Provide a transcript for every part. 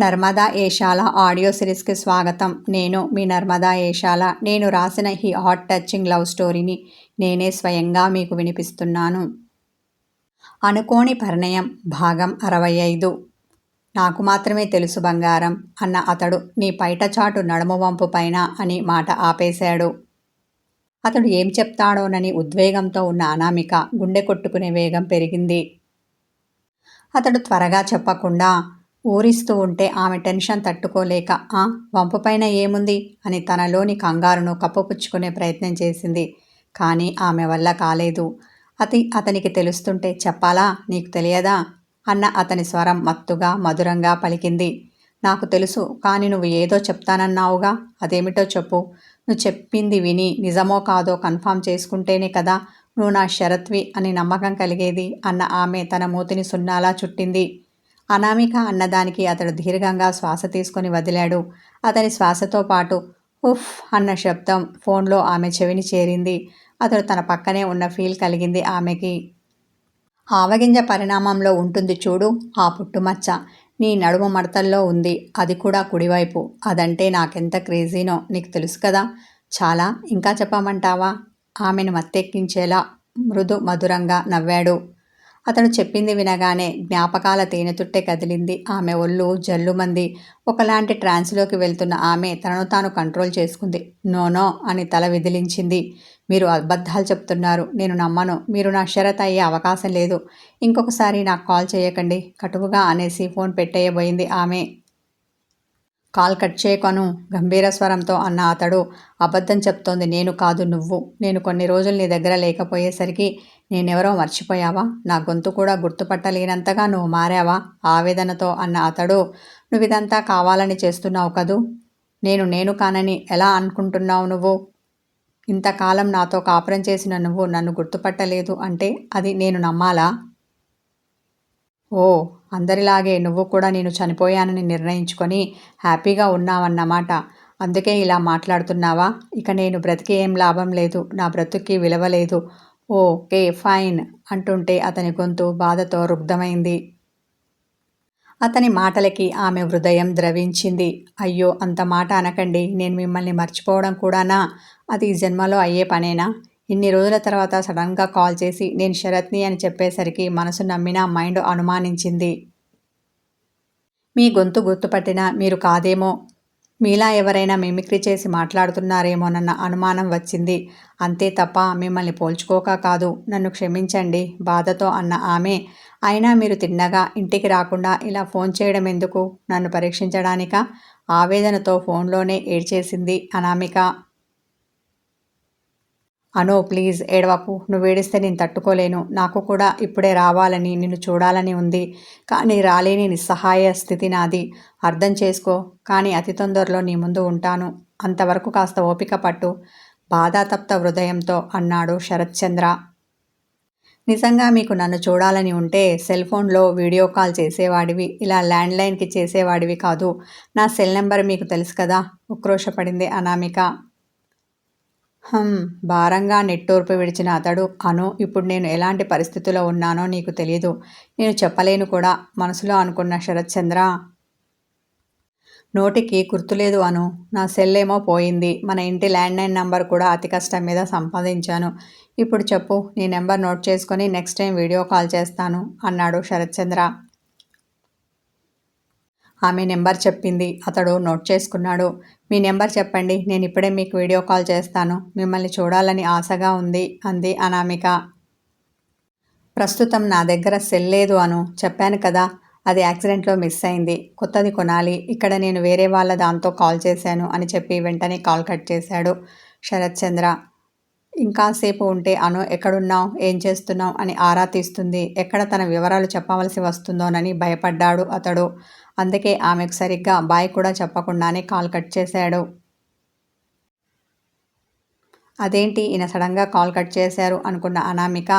Narmada Eshala audio సిరీస్కి స్వాగతం. నేను మీ నర్మదా ఏషాల. నేను రాసిన ఈ హాట్ టచింగ్ లవ్ స్టోరీని నేనే స్వయంగా మీకు వినిపిస్తున్నాను. అనుకోని పరిణయం భాగం అరవై ఐదు. నాకు మాత్రమే తెలుసు బంగారం అన్న అతడు నీ పైటచాటు నడుము వంపు పైన అని మాట ఆపేశాడు. అతడు ఏం చెప్తాడోనని ఉద్వేగంతో ఉన్న అనామిక గుండె కొట్టుకునే వేగం పెరిగింది. అతడు త్వరగా చెప్పకుండా ఊరిస్తూ ఉంటే ఆమె టెన్షన్ తట్టుకోలేక ఆ వంపుపైన ఏముంది? అని తనలోని కంగారును కప్పుపుచ్చుకునే ప్రయత్నం చేసింది. కానీ ఆమె వల్ల కాలేదు. అతి అతనికి తెలుస్తుంటే చెప్పాలా? నీకు తెలియదా? అన్న అతని స్వరం మత్తుగా మధురంగా పలికింది. నాకు తెలుసు కానీ నువ్వు ఏదో చెప్తానన్నావుగా. అదేమిటో చెప్పు. నువ్వు చెప్పింది విని నిజమో కాదో కన్ఫామ్ చేసుకుంటేనే కదా నువ్వు నా షరత్వి అని నమ్మకం కలిగేది అన్న ఆమె తన మూతిని సున్నాలా చుట్టింది. అనామిక అన్నదానికి అతడు దీర్ఘంగా శ్వాస తీసుకొని వదిలాడు. అతని శ్వాసతో పాటు ఉఫ్ అన్న శబ్దం ఫోన్లో ఆమె చెవిని చేరింది. అతడు తన పక్కనే ఉన్న ఫీల్ కలిగింది ఆమెకి. ఆవగింజ పరిణామంలో ఉంటుంది చూడు ఆ పుట్టుమచ్చ. నీ నడుము మడతల్లో ఉంది. అది కూడా కుడివైపు. అదంటే నాకెంత క్రేజీనో నీకు తెలుసు కదా. చాలా. ఇంకా చెప్పమంటావా? ఆమెను మత్తెక్కించేలా మృదు మధురంగా నవ్వాడు. అతడు చెప్పింది వినగానే జ్ఞాపకాల తేనెతుట్టే కదిలింది. ఆమె ఒళ్ళు జల్లుమంది. ఒకలాంటి ట్రాన్స్లోకి వెళ్తున్న ఆమె తనను తాను కంట్రోల్ చేసుకుంది. నో నో అని తల విదిలించింది. మీరు అబద్ధాలు చెప్తున్నారు. నేను నమ్మను. మీరు నా షరత్ అయ్యే అవకాశం లేదు. ఇంకొకసారి నాకు కాల్ చేయకండి. కటువుగా అనేసి ఫోన్ పెట్టేయబోయింది ఆమె. కాల్ కట్ చేయకను గంభీర స్వరంతో అన్న అతడు. అబద్ధం చెప్తోంది. నేను కాదు నువ్వు. నేను కొన్ని రోజులు నీ దగ్గర లేకపోయేసరికి నేనెవరో మర్చిపోయావా? నా గొంతు కూడా గుర్తుపట్టలేనంతగా నువ్వు మారావా? ఆవేదనతో అన్న అతడు. నువ్వు ఇదంతా కావాలని చేస్తున్నావు కదూ? నేను నేను కానని ఎలా అనుకుంటున్నావు నువ్వు? ఇంతకాలం నాతో కాపురం చేసిన నువ్వు నన్ను గుర్తుపట్టలేదు అంటే అది నేను నమ్మాలా? ఓ అందరిలాగే నువ్వు కూడా నేను చనిపోయానని నిర్ణయించుకొని హ్యాపీగా ఉన్నావన్నమాట. అందుకే ఇలా మాట్లాడుతున్నావా? ఇక నేను బ్రతికి ఏం లాభం లేదు. నా బ్రతుక్కి విలువ లేదు. ఓకే ఫైన్ అంటుంటే అతని గొంతు బాధతో రుగ్ధమైంది. అతని మాటలకి ఆమె హృదయం ద్రవించింది. అయ్యో అంత మాట అనకండి. నేను మిమ్మల్ని మర్చిపోవడం కూడానా? అది జన్మలో అయ్యే పనేనా? ఇన్ని రోజుల తర్వాత సడన్గా కాల్ చేసి నేను శరత్ని అని చెప్పేసరికి మనసు నమ్మిన మైండ్ అనుమానించింది. మీ గొంతు గుర్తుపట్టినా మీరు కాదేమో? మీలా ఎవరైనా మిమిక్రీ చేసి మాట్లాడుతున్నారేమోనన్న అనుమానం వచ్చింది. అంతే తప్ప మిమ్మల్ని పోల్చుకోక కాదు. నన్ను క్షమించండి. బాధతో అన్న ఆమె అయినా మీరు తిన్నగా ఇంటికి రాకుండా ఇలా ఫోన్ చేయడం ఎందుకు? నన్ను పరీక్షించడానిక? ఆవేదనతో ఫోన్లోనే ఏడ్చేసింది అనామిక. అనో ప్లీజ్ ఏడవకు నువ్వు ఏడిస్తే నేను తట్టుకోలేను. నాకు కూడా ఇప్పుడే రావాలని నిన్ను చూడాలని ఉంది. కానీ రాలేని నిస్సహాయ స్థితి నాది. అర్థం చేసుకో కానీ అతి తొందరలో నీ ముందు ఉంటాను. అంతవరకు కాస్త ఓపిక పట్టు. బాధాతప్త హృదయంతో అన్నాడు శరత్చంద్ర. నిజంగా మీకు నన్ను చూడాలని ఉంటే సెల్ ఫోన్లో వీడియో కాల్ చేసేవాడివి. ఇలా ల్యాండ్లైన్కి చేసేవాడివి కాదు. నా సెల్ నెంబర్ మీకు తెలుసు కదా? ఉక్రోషపడింది అనామిక. హమ్ భారంగా నెట్టూర్పు విడిచిన అతడు అను ఇప్పుడు నేను ఎలాంటి పరిస్థితిలో ఉన్నానో నీకు తెలియదు నేను చెప్పలేను కూడా. మనసులో అనుకున్న శరత్చంద్ర నోటికి గుర్తులేదు అను. నా సెల్లేమో పోయింది. మన ఇంటి ల్యాండ్లైన్ నెంబర్ కూడా అతి కష్టం మీద సంపాదించాను. ఇప్పుడు చెప్పు నీ నెంబర్ నోట్ చేసుకొని నెక్స్ట్ టైం వీడియో కాల్ చేస్తాను అన్నాడు శరత్చంద్ర ఆమె నెంబర్ చెప్పింది. అతడు నోట్ చేసుకున్నాడు. మీ నెంబర్ చెప్పండి. నేను ఇప్పుడే మీకు వీడియో కాల్ చేస్తాను. మిమ్మల్ని చూడాలని ఆశగా ఉంది అంది అనామిక. ప్రస్తుతం నా దగ్గర సెల్ లేదు అను. చెప్పాను కదా అది యాక్సిడెంట్లో మిస్ అయింది. కొత్తది కొనాలి. ఇక్కడ నేను వేరే వాళ్ళ దాంతో కాల్ చేశాను అని చెప్పి వెంటనే కాల్ కట్ చేశాడు శరత్ చంద్ర. ఇంకాసేపు ఉంటే అను ఎక్కడున్నావు? ఏం చేస్తున్నావు? అని ఆరా తీస్తుంది. ఎక్కడ తన వివరాలు చెప్పవలసి వస్తుందోనని భయపడ్డాడు అతడు. అందుకే ఆమెకు సరిగ్గా బాయ్ కూడా చెప్పకుండానే కాల్ కట్ చేశాడు. అదేంటి? ఈయన సడన్గా కాల్ కట్ చేశారు అనుకున్న అనామిక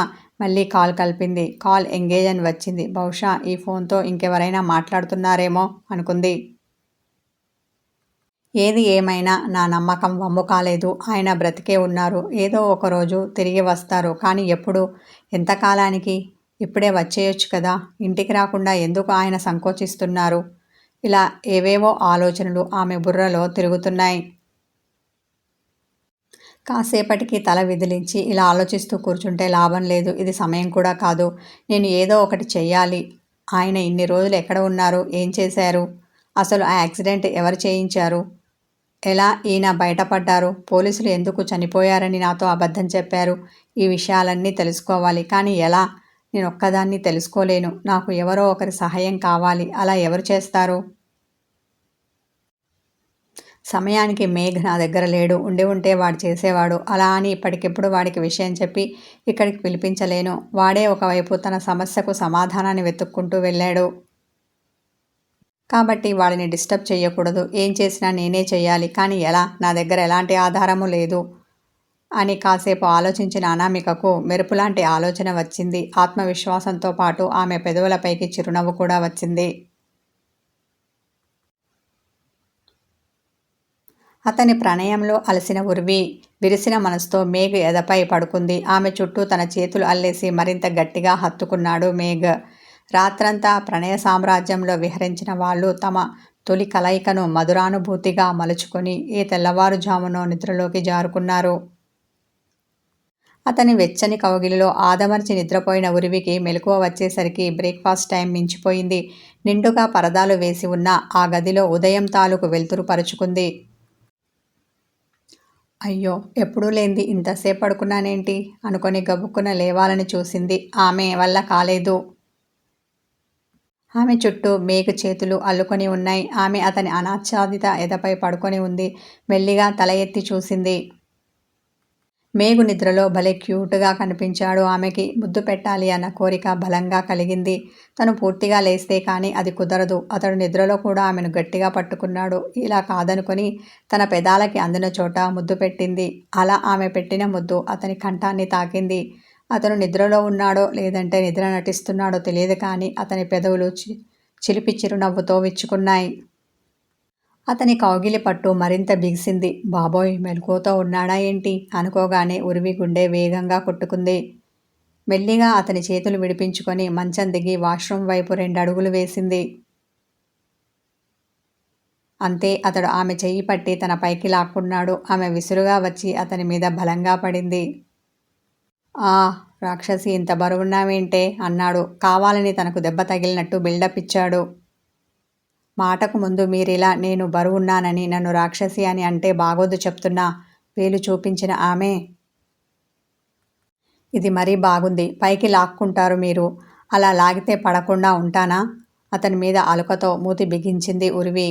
మళ్ళీ కాల్ కలిపింది. కాల్ ఎంగేజ్ అని వచ్చింది. బహుశా ఈ ఫోన్తో ఇంకెవరైనా మాట్లాడుతున్నారేమో అనుకుంది. ఏది ఏమైనా నా నమ్మకం వమ్ము కాలేదు ఆయన బ్రతికే ఉన్నారు. ఏదో ఒకరోజు తిరిగి వస్తారు. కానీ ఎప్పుడు? ఎంతకాలానికి ఇప్పుడే వచ్చేయొచ్చు కదా. ఇంటికి రాకుండా ఎందుకు ఆయన సంకోచిస్తున్నారు? ఇలా ఏవేవో ఆలోచనలు ఆమె బుర్రలో తిరుగుతున్నాయి. కాసేపటికి తల విదిలించి ఇలా ఆలోచిస్తూ కూర్చుంటే లాభం లేదు. ఇది సమయం కూడా కాదు. నేను ఏదో ఒకటి చెయ్యాలి. ఆయన ఇన్ని రోజులు ఎక్కడ ఉన్నారు? ఏం చేశారు? అసలు ఆ యాక్సిడెంట్ ఎవరు చేయించారు? ఎలా ఈయన బయటపడ్డారు పోలీసులు ఎందుకు చనిపోయారని నాతో అబద్ధం చెప్పారు. ఈ విషయాలన్నీ తెలుసుకోవాలి. కానీ ఎలా? నేను ఒక్కదాన్ని తెలుసుకోలేను. నాకు ఎవరో ఒకరి సహాయం కావాలి. అలా ఎవరు చేస్తారు? సమయానికి మేఘ్ నా దగ్గర లేడు. ఉండి ఉంటే వాడు చేసేవాడు. అలా అని ఇప్పటికిప్పుడు వాడికి విషయం చెప్పి ఇక్కడికి పిలిపించలేను. వాడే ఒకవైపు తన సమస్యకు సమాధానాన్ని వెతుక్కుంటూ వెళ్ళాడు. కాబట్టి వాళ్ళని డిస్టర్బ్ చేయకూడదు. ఏం చేసినా నేనే చేయాలి. కానీ ఎలా? నా దగ్గర ఎలాంటి ఆధారము లేదు. అని కాసేపు ఆలోచించిన అనామికకు మెరుపులాంటి ఆలోచన వచ్చింది. ఆత్మవిశ్వాసంతో పాటు ఆమె పెదవులపైకి చిరునవ్వు కూడా వచ్చింది. అతని ప్రణయంలో అలసిన ఉరివి విరిసిన మనసుతో మేఘ్ ఎదపై పడుకుంది. ఆమె చుట్టూ తన చేతులు అల్లేసి మరింత గట్టిగా హత్తుకున్నాడు మేఘ్. రాత్రంతా ప్రణయ సామ్రాజ్యంలో విహరించిన వాళ్ళు తమ తొలి కలయికను మధురానుభూతిగా మలుచుకొని ఏ తెల్లవారుజామునో నిద్రలోకి జారుకున్నారు. అతని వెచ్చని కౌగిలిలో ఆదమర్చి నిద్రపోయిన ఉరివికి మెలకువ వచ్చేసరికి బ్రేక్ఫాస్ట్ టైం మించిపోయింది. నిండుగా పరదాలు వేసి ఉన్న ఆ గదిలో ఉదయం తాలూకు వెలుతురు పరుచుకుంది. అయ్యో ఎప్పుడూ లేంది ఇంతసేపు పడుకున్నానేంటి అనుకొని గబుక్కున లేవాలని చూసింది. ఆమె వల్ల కాలేదు. ఆమె చుట్టూ మేక చేతులు అల్లుకొని ఉన్నాయి. ఆమె అతని అనాచ్ఛాదిత ఎదపై పడుకొని ఉంది. మెల్లిగా తల ఎత్తి చూసింది. మేఘు నిద్రలో భలే క్యూట్గా కనిపించాడు. ఆమెకి ముద్దు పెట్టాలి అన్న కోరిక బలంగా కలిగింది. తను పూర్తిగా లేస్తే కానీ అది కుదరదు. అతడు నిద్రలో కూడా ఆమెను గట్టిగా పట్టుకున్నాడు. ఇలా కాదనుకొని తన పెదాలకి అందిన చోట ముద్దు పెట్టింది. అలా ఆమె పెట్టిన ముద్దు అతని కంఠాన్ని తాకింది. అతను నిద్రలో ఉన్నాడో లేదంటే నిద్ర నటిస్తున్నాడో తెలియదు కానీ అతని పెదవులు చిలిపి చిరునవ్వుతో విచ్చుకున్నాయి. అతని కౌగిలి పట్టు మరింత బిగిసింది. బాబోయ్ మెలకువతో ఉన్నాడా ఏంటి? అనుకోగానే ఉరివి గుండె వేగంగా కొట్టుకుంది. మెల్లిగా అతని చేతులు విడిపించుకొని మంచం దిగి వాష్రూమ్ వైపు రెండు అడుగులు వేసింది. అంతే అతడు ఆమె చెయ్యి పట్టి తన పైకి లాక్కున్నాడు. ఆమె విసురుగా వచ్చి అతని మీద బలంగా పడింది. ఆ రాక్షసి ఇంత బరువున్నావేంటే? అన్నాడు. కావాలని తనకు దెబ్బ తగిలినట్టు బిల్డప్ ఇచ్చాడు. మాటకు ముందు మీరిలా నేను బరువున్నానని నన్ను రాక్షసి అని అంటే బాగోదు చెప్తున్నా. వేలు చూపించిన ఆమె. ఇది మరీ బాగుంది. పైకి లాక్కుంటారు మీరు. అలా లాగితే పడకుండా ఉంటానా? అతని మీద అలుకతో మూతి బిగించింది ఉరివి.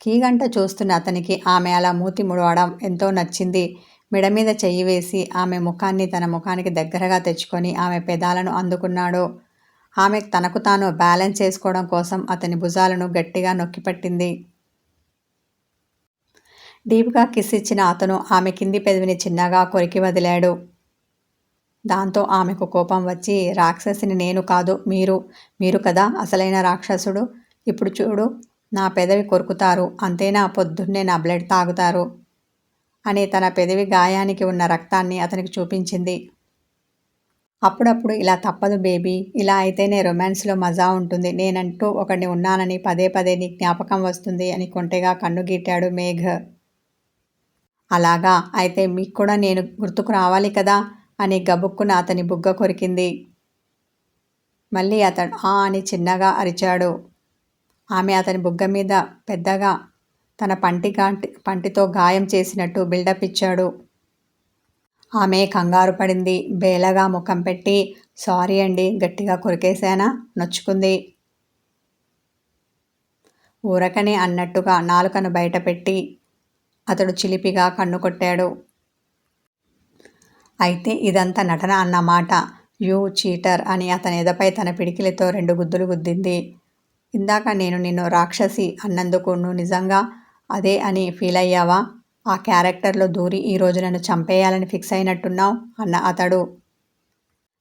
కీగంట చూస్తున్న అతనికి ఆమె అలా మూతి ముడవడం ఎంతో నచ్చింది. మెడ మీద చెయ్యి వేసి ఆమె ముఖాన్ని తన ముఖానికి దగ్గరగా తెచ్చుకొని ఆమె పెదాలను అందుకున్నాడు. ఆమె తనకు తాను బ్యాలెన్స్ చేసుకోవడం కోసం అతని భుజాలను గట్టిగా నొక్కిపట్టింది. డీప్గా కిస్ ఇచ్చిన అతను ఆమె కింది పెదవిని చిన్నగా కొరికి వదిలాడు. దాంతో ఆమెకు కోపం వచ్చి రాక్షసిని నేను కాదు మీరు మీరు కదా అసలైన రాక్షసుడు? ఇప్పుడు చూడు నా పెదవి కొరుకుతారు అంతేనా? పొద్దున్నే నా బ్లడ్ తాగుతారు. అని తన పెదవి గాయానికి ఉన్న రక్తాన్ని అతనికి చూపించింది. అప్పుడప్పుడు ఇలా తప్పదు బేబీ ఇలా అయితేనే రొమాన్స్లో మజా ఉంటుంది. నేనంటూ ఒకడిని ఉన్నానని పదే పదే నీ జ్ఞాపకం వస్తుంది అని కొంటెగా కన్ను గీటాడు మేఘ. అలాగా? అయితే మీకు కూడా నేను గుర్తుకు రావాలి కదా? అని గబుక్కున అతని బుగ్గ కొరికింది. మళ్ళీ అతడు ఆ అని చిన్నగా అరిచాడు. ఆమె అతని బుగ్గ మీద పెద్దగా తన పంటి పంటితో గాయం చేసినట్టు బిల్డప్ ఇచ్చాడు. ఆమె కంగారు పడింది. బేలగా ముఖం పెట్టి సారీ అండి గట్టిగా కొరికేశానా? నొచ్చుకుంది. ఊరకనే అన్నట్టుగా నాలుకను బయటపెట్టి అతడు చిలిపిగా కన్ను కొట్టాడు. అయితే ఇదంతా నటన అన్నమాట యూ చీటర్ అని అతని ఎదపై తన పిడికిలతో రెండు గుద్దులు గుద్దింది. ఇందాక నేను నిన్ను రాక్షసి అన్నందుకు నువ్వు నిజంగా అదే అని ఫీల్ అయ్యావా? ఆ క్యారెక్టర్లో దూరి ఈరోజు నన్ను చంపేయాలని ఫిక్స్ అయినట్టున్నావు? అన్న అతడు.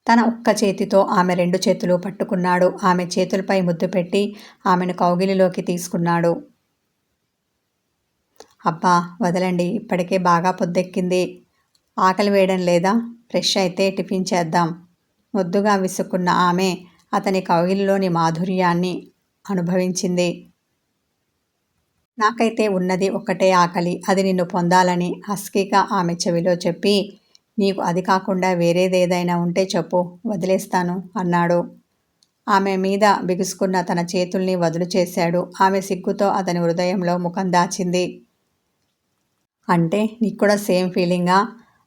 తన ఒక్క చేతితో ఆమె రెండు చేతులు పట్టుకున్నాడు. ఆమె చేతులపై ముద్దు పెట్టి ఆమెను కౌగిలిలోకి తీసుకున్నాడు. అబ్బా వదలండి. ఇప్పటికే బాగా పొద్దెక్కింది. ఆకలి వేయడం లేదా? ఫ్రెష్ అయితే టిఫిన్ చేద్దాం. ముద్దుగా విసుక్కున్న ఆమె అతని కౌగిలిలోని మాధుర్యాన్ని అనుభవించింది. నాకైతే ఉన్నది ఒకటే ఆకలి. అది నిన్ను పొందాలని హస్కీగా ఆమె చెవిలో చెప్పి నీకు అది కాకుండా వేరేదేదైనా ఉంటే చెప్పు వదిలేస్తాను అన్నాడు. ఆమె మీద బిగుసుకున్న తన చేతుల్ని వదులు చేశాడు. ఆమె సిగ్గుతో అతని హృదయంలో ముఖం దాచింది. అంటే నీకు కూడా సేమ్ ఫీలింగా?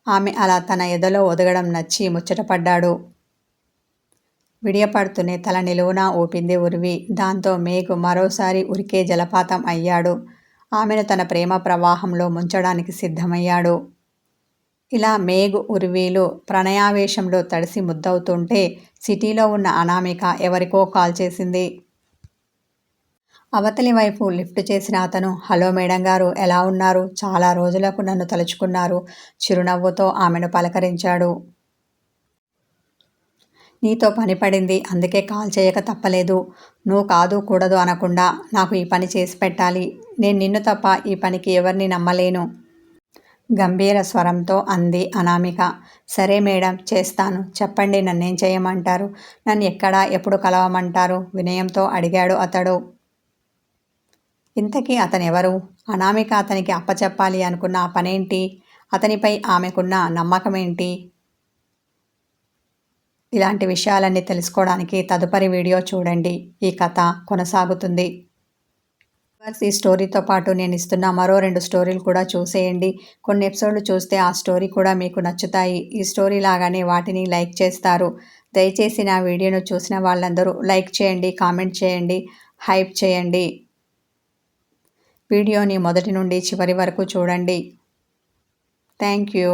ఆమె అలా తన ఎదలో ఒదగడం నచ్చి ముచ్చటపడ్డాడు. విడియపడుతూనే తల నిలువునా ఊపింది ఉరివి. దాంతో మేఘు మరోసారి ఉరికే జలపాతం అయ్యాడు. ఆమెను తన ప్రేమ ప్రవాహంలో ముంచడానికి సిద్ధమయ్యాడు. ఇలా మేఘు ఉరివీలు ప్రణయావేశంలో తడిసి ముద్దవుతుంటే సిటీలో ఉన్న అనామిక ఎవరికో కాల్ చేసింది. అవతలి వైపు లిఫ్ట్ చేసిన అతను హలో మేడం గారు ఎలా ఉన్నారు? చాలా రోజులకు నన్ను తలుచుకున్నారు. చిరునవ్వుతో ఆమెను పలకరించాడు. నీతో పని పడింది అందుకే కాల్ చేయక తప్పలేదు. నువ్వు కాదు కూడదు అనకుండా నాకు ఈ పని చేసి పెట్టాలి. నేను నిన్ను తప్ప ఈ పనికి ఎవరిని నమ్మలేను. గంభీర స్వరంతో అంది అనామిక. సరే మేడం చేస్తాను. చెప్పండి నన్నేం చేయమంటారు? నన్ను ఎక్కడ ఎప్పుడు కలవమంటారు? వినయంతో అడిగాడు అతడు. ఇంతకీ అతనెవరు? అనామిక అతనికి అప్పచెప్పాలి అనుకున్న పనేంటి? అతనిపై ఆమెకున్న నమ్మకమేంటి? ఇలాంటి విషయాలన్నీ తెలుసుకోవడానికి తదుపరి వీడియో చూడండి. ఈ కథ కొనసాగుతుంది. ఈ స్టోరీతో పాటు నేను ఇస్తున్న మరో రెండు స్టోరీలు కూడా చూసేయండి. కొన్ని ఎపిసోడ్లు చూస్తే ఆ స్టోరీ కూడా మీకు నచ్చుతాయి. ఈ స్టోరీ లాగానే వాటిని లైక్ చేస్తారు. దయచేసి నా వీడియోను చూసిన వాళ్ళందరూ లైక్ చేయండి కామెంట్ చేయండి హైప్ చేయండి. వీడియోని మొదటి నుండి చివరి వరకు చూడండి. Thank you.